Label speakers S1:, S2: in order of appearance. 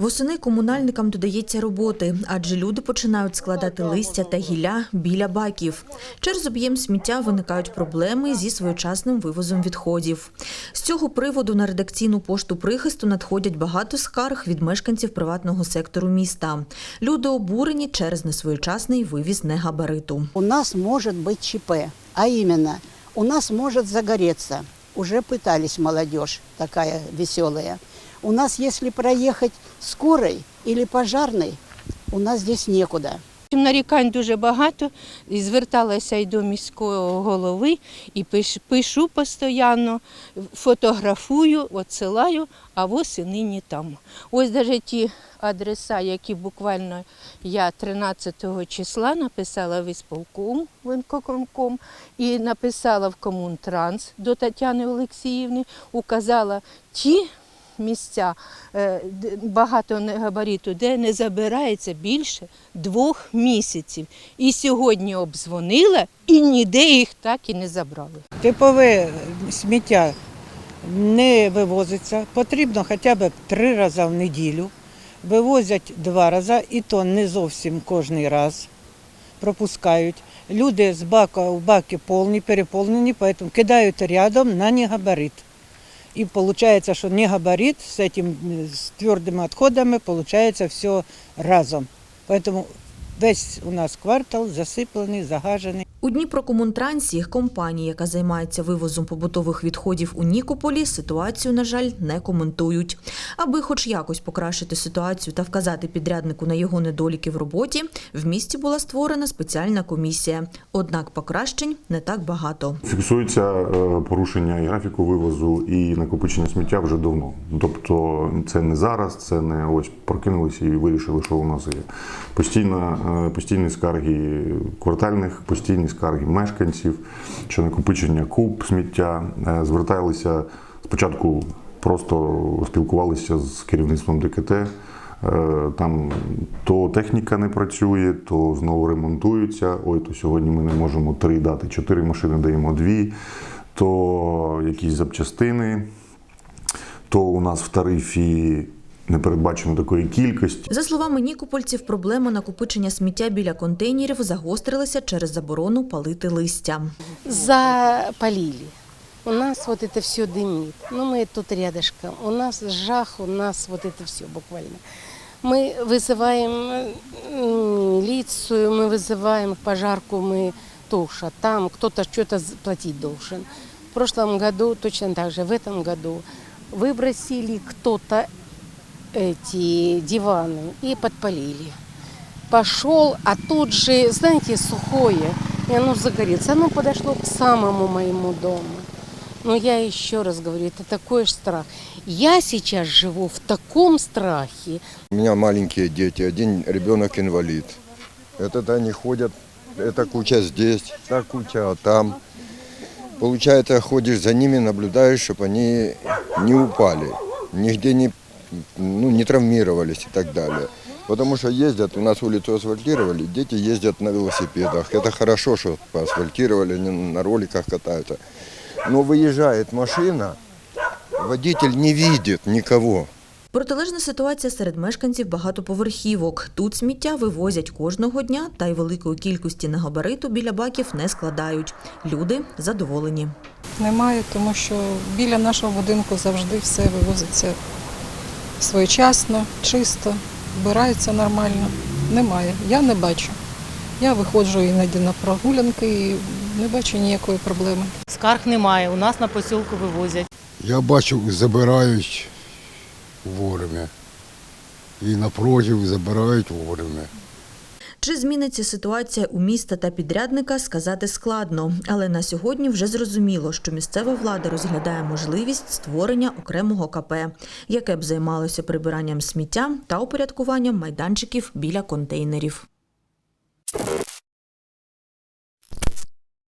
S1: Восени комунальникам додається роботи, адже люди починають складати листя та гілля біля баків. Через об'єм сміття виникають проблеми зі своєчасним вивозом відходів. З цього приводу на редакційну пошту прихисту надходять багато скарг від мешканців приватного сектору міста. Люди обурені через несвоєчасний вивіз негабариту.
S2: У нас может быть ЧП, а именно у нас может загореться. Уже пытались молодежь такая веселая. У нас, если проехать скорой или пожарной, у нас здесь некуда.
S3: Нарікань дуже багато. І зверталася і до міського голови, і пишу постійно, фотографую, відсилаю, а ось і нині там. Ось навіть ті адреса, які буквально я 13 числа написала в ісполком, в інкокомком, і написала в Комунтранс до Тетяни Олексіївни, указала ті місця е, багато габариту, де не забирається більше двох місяців. І сьогодні обдзвонила, і ніде їх так і не забрали.
S4: Типове сміття не вивозиться. Потрібно хоча б три рази в неділю. Вивозять два рази, і то не зовсім кожен раз пропускають. Люди з бака в баки повні, переповнені, тому кидають рядом на негабарит. І виходить, що негабарит з этим с твердими відходами получается все разом. Поэтому весь у нас квартал засипаний, загажений.
S1: У Дніпрокомунтрансі компанії, яка займається вивозом побутових відходів у Нікополі, ситуацію, на жаль, не коментують. Аби хоч якось покращити ситуацію та вказати підряднику на його недоліки в роботі, в місті була створена спеціальна комісія. Однак покращень не так багато.
S5: Фіксується е, порушення і графіку вивозу і накопичення сміття вже давно. Тобто це не зараз, це не ось прокинулися і вирішили, що у нас є. Постійно, е, постійні скарги квартальних, постійні скарги мешканців, що накопичення куб сміття. Е, Зверталися спочатку, просто спілкувалися з керівництвом ДКТ. Е, Там то техніка не працює, то знову ремонтуються. Ой, то сьогодні ми не можемо три дати, чотири машини даємо дві, то якісь запчастини, то у нас в тарифі не передбачено такої кількості.
S1: За словами нікопольців, проблема накопичення сміття біля контейнерів загострилася через заборону палити листя.
S6: запалили. У нас вот это все дымит. Ну, мы тут рядышком. У нас жах, у нас вот это все буквально. Мы вызываем м, милицию, мы вызываем пожарку, мы туша. Там кто-то что-то платить должен. В прошлом году точно так же, в этом году выбросили кто-то эти диваны и подпалили. Пошел, а тут же, знаете, сухое, и оно загорится. Оно подошло к самому моему дому. Но я еще раз говорю, это такой страх. Я сейчас живу в таком страхе,
S7: У меня маленькие дети, один ребенок инвалид. Это они ходят, эта куча здесь, та куча там. Получается, ходишь за ними, наблюдаешь, чтобы они не упали, нигде не, ну, не травмировались и так далее. Потому что ездят, у нас улицу асфальтировали, дети ездят на велосипедах. Это хорошо, что поасфальтировали, они на роликах катаются. Но выезжает машина, водитель не видит никого.
S1: Протилежна ситуація серед мешканців багатоповерхівок. Тут сміття вивозять кожного дня, та й великої кількості негабариту біля баків не складають. Люди задоволені.
S8: Немає, тому що біля нашого будинку завжди все вивозиться своєчасно, чисто, вбирається нормально. Немає. Я не бачу. Я виходжу іноді на прогулянки і не бачу ніякої проблеми.
S9: Скарг немає, у нас на посілку вивозять.
S10: Я бачу, забирають вовремя. І напротив забирають вовремя.
S1: Чи зміниться ситуація у міста та підрядника, сказати складно. Але на сьогодні вже зрозуміло, що місцева влада розглядає можливість створення окремого КП, яке б займалося прибиранням сміття та упорядкуванням майданчиків біля контейнерів.